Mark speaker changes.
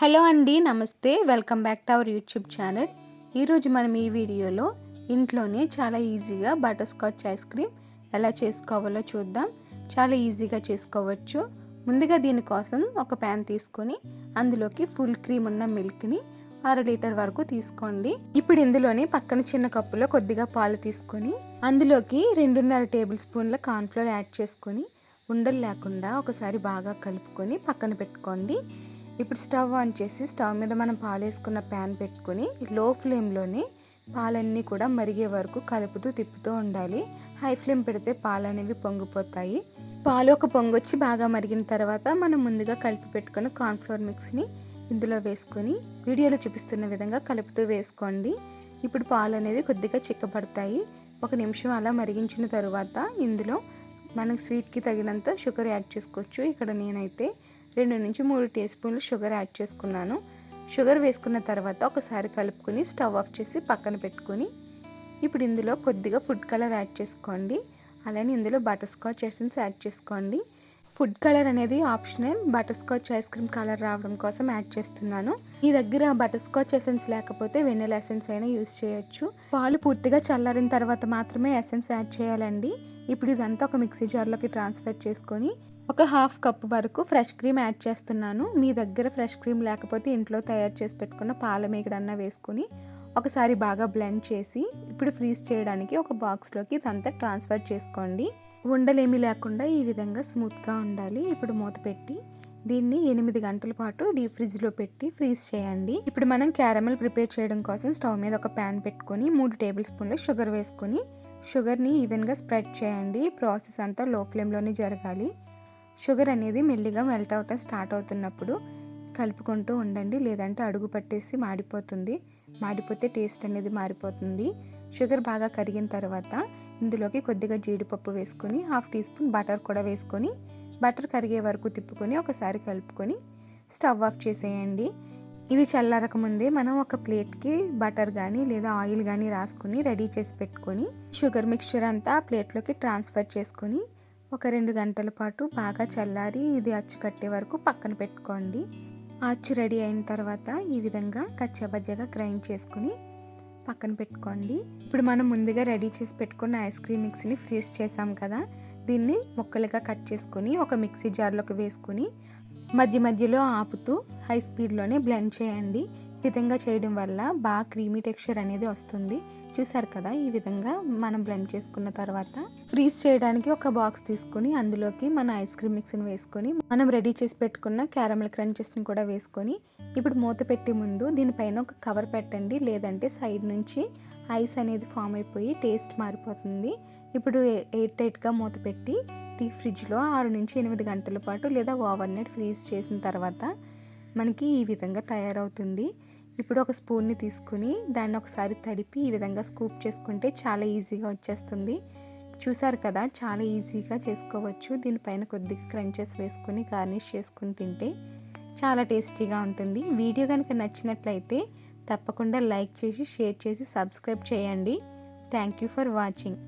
Speaker 1: Hello అండి నమస్తే. Welcome back to our YouTube channel. ఈరోజు మనం ఈ వీడియోలో ఇంట్లోనే చాలా ఈజీగా బటర్ స్కాచ్ ఐస్ క్రీమ్ ఎలా చేసుకోవాలో చూద్దాం. చాలా ఈజీగా చేసుకోవచ్చు. ముందుగా దీనికోసం ఒక ప్యాన్ తీసుకొని అందులోకి ఫుల్ క్రీమ్ ఉన్న మిల్క్ని అర లీటర్ వరకు తీసుకోండి. ఇప్పుడు ఇందులోని పక్కన చిన్న కప్పులో కొద్దిగా పాలు తీసుకొని అందులోకి రెండున్నర టేబుల్ స్పూన్ల కార్న్ఫ్లోర్ యాడ్ చేసుకొని ఉండలు లేకుండా ఒకసారి బాగా కలుపుకొని పక్కన పెట్టుకోండి. ఇప్పుడు స్టవ్ ఆన్ చేసి స్టవ్ మీద మనం పాలు వేసుకున్న ప్యాన్ పెట్టుకొని లో ఫ్లేమ్లోనే పాలన్నీ కూడా మరిగే వరకు కలుపుతూ తిప్పుతూ ఉండాలి. హై ఫ్లేమ్ పెడితే పాలు అనేవి పొంగిపోతాయి. పాలు ఒక పొంగొచ్చి బాగా మరిగిన తర్వాత మనం ముందుగా కలిపి పెట్టుకున్న కార్న్ఫ్లోర్ మిక్స్ని ఇందులో వేసుకొని వీడియోలో చూపిస్తున్న విధంగా కలుపుతూ వేసుకోండి. ఇప్పుడు పాలు అనేది కొద్దిగా చిక్కబడతాయి. ఒక నిమిషం అలా మరిగించిన తర్వాత ఇందులో మనకు స్వీట్కి తగినంత షుగర్ యాడ్ చేసుకోవచ్చు. ఇక్కడ నేనైతే రెండు నుంచి మూడు టీ స్పూన్లు షుగర్ యాడ్ చేసుకున్నాను. షుగర్ వేసుకున్న తర్వాత ఒకసారి కలుపుకొని స్టవ్ ఆఫ్ చేసి పక్కన పెట్టుకొని ఇప్పుడు ఇందులో కొద్దిగా ఫుడ్ కలర్ యాడ్ చేసుకోండి. అలానే ఇందులో బటర్ స్కాచ్ ఎసెన్స్ యాడ్ చేసుకోండి. ఫుడ్ కలర్ అనేది optional. Butterscotch ice cream colour రావడం కోసం యాడ్ చేస్తున్నాను. మీ దగ్గర బటర్ స్కాచ్ ఎసెన్స్ లేకపోతే వెన్నెల ఎసెన్స్ అయినా యూస్ చేయొచ్చు. పాలు పూర్తిగా చల్లారిన తర్వాత మాత్రమే ఎసెన్స్ యాడ్ చేయాలండి. ఇప్పుడు ఇదంతా ఒక మిక్సీ జార్లోకి ట్రాన్స్ఫర్ చేసుకొని ఒక హాఫ్ కప్ వరకు ఫ్రెష్ క్రీమ్ యాడ్ చేస్తున్నాను. మీ దగ్గర ఫ్రెష్ క్రీమ్ లేకపోతే ఇంట్లో తయారు చేసి పెట్టుకున్న పాల మేకడన్నా వేసుకుని ఒకసారి బాగా బ్లెండ్ చేసి ఇప్పుడు ఫ్రీజ్ చేయడానికి ఒక బాక్స్లోకి ఇదంతా ట్రాన్స్ఫర్ చేసుకోండి. ఉండలేమీ లేకుండా ఈ విధంగా స్మూత్గా ఉండాలి. ఇప్పుడు మూత పెట్టి దీన్ని ఎనిమిది గంటల పాటు డీప్ ఫ్రిడ్జ్లో పెట్టి ఫ్రీజ్ చేయండి. ఇప్పుడు మనం క్యారమెల్ ప్రిపేర్ చేయడం కోసం స్టవ్ మీద ఒక ప్యాన్ పెట్టుకొని మూడు టేబుల్ స్పూన్ల షుగర్ వేసుకొని షుగర్ని ఈవెన్గా స్ప్రెడ్ చేయండి. ప్రాసెస్ అంతా లో ఫ్లేమ్లోనే జరగాలి. షుగర్ అనేది మెల్లిగా మెల్ట్ అవటం స్టార్ట్ అవుతున్నప్పుడు కలుపుకుంటూ ఉండండి. లేదంటే అడుగు పట్టేసి మాడిపోతుంది. మాడిపోతే టేస్ట్ అనేది మారిపోతుంది. షుగర్ బాగా కరిగిన తర్వాత ఇందులోకి కొద్దిగా జీడిపప్పు వేసుకొని హాఫ్ టీ స్పూన్ బటర్ కూడా వేసుకొని బటర్ కరిగే వరకు తిప్పుకొని ఒకసారి కలుపుకొని స్టవ్ ఆఫ్ చేసేయండి. ఇది చల్లారక ముందే మనం ఒక ప్లేట్కి బటర్ కానీ లేదా ఆయిల్ కానీ రాసుకొని రెడీ చేసి పెట్టుకొని షుగర్ మిక్చర్ అంతా ప్లేట్లోకి ట్రాన్స్ఫర్ చేసుకొని ఒక రెండు గంటల పాటు బాగా చల్లారి ఇది అచ్చు కట్టే వరకు పక్కన పెట్టుకోండి. అచ్చు రెడీ అయిన తర్వాత ఈ విధంగా కచ్చాబజ్జాగా గ్రైండ్ చేసుకుని పక్కన పెట్టుకోండి. ఇప్పుడు మనం ముందుగా రెడీ చేసి పెట్టుకున్న ఐస్ క్రీమ్ మిక్సీని ఫ్రీజ్ చేసాం కదా దీన్ని ముక్కలుగా కట్ చేసుకొని ఒక మిక్సీ జార్లోకి వేసుకొని మధ్య మధ్యలో ఆపుతూ హై స్పీడ్లోనే బ్లెండ్ చేయండి. విధంగా చేయడం వల్ల బాగా క్రీమీ టెక్స్చర్ అనేది వస్తుంది. చూసారు కదా ఈ విధంగా మనం బ్లెండ్ చేసుకున్న తర్వాత ఫ్రీజ్ చేయడానికి ఒక బాక్స్ తీసుకొని అందులోకి మన ఐస్ క్రీమ్ మిక్స్ని వేసుకొని మనం రెడీ చేసి పెట్టుకున్న క్యారమల్ క్రంచెస్ని కూడా వేసుకొని ఇప్పుడు మూత పెట్టి ముందు దీనిపైన ఒక కవర్ పెట్టండి. లేదంటే సైడ్ నుంచి ఐస్ అనేది ఫామ్ అయిపోయి టేస్ట్ మారిపోతుంది. ఇప్పుడు ఎయిర్ టైట్గా మూత పెట్టి డీప్ ఫ్రిడ్జ్లో ఆరు నుంచి ఎనిమిది గంటల పాటు లేదా ఓవర్ నైట్ ఫ్రీజ్ చేసిన తర్వాత మనకి ఈ విధంగా తయారవుతుంది. ఇప్పుడు ఒక స్పూన్ని తీసుకుని దాన్ని ఒకసారి తడిపి ఈ విధంగా స్కూప్ చేసుకుంటే చాలా ఈజీగా వచ్చేస్తుంది. చూసారు కదా చాలా ఈజీగా చేసుకోవచ్చు. దీనిపైన కొద్దిగా క్రంచెస్ వేసుకొని గార్నిష్ చేసుకుని తింటే చాలా టేస్టీగా ఉంటుంది. వీడియో కనుక నచ్చినట్లయితే తప్పకుండా లైక్ చేసి షేర్ చేసి సబ్స్క్రైబ్ చేయండి. Thank you for watching.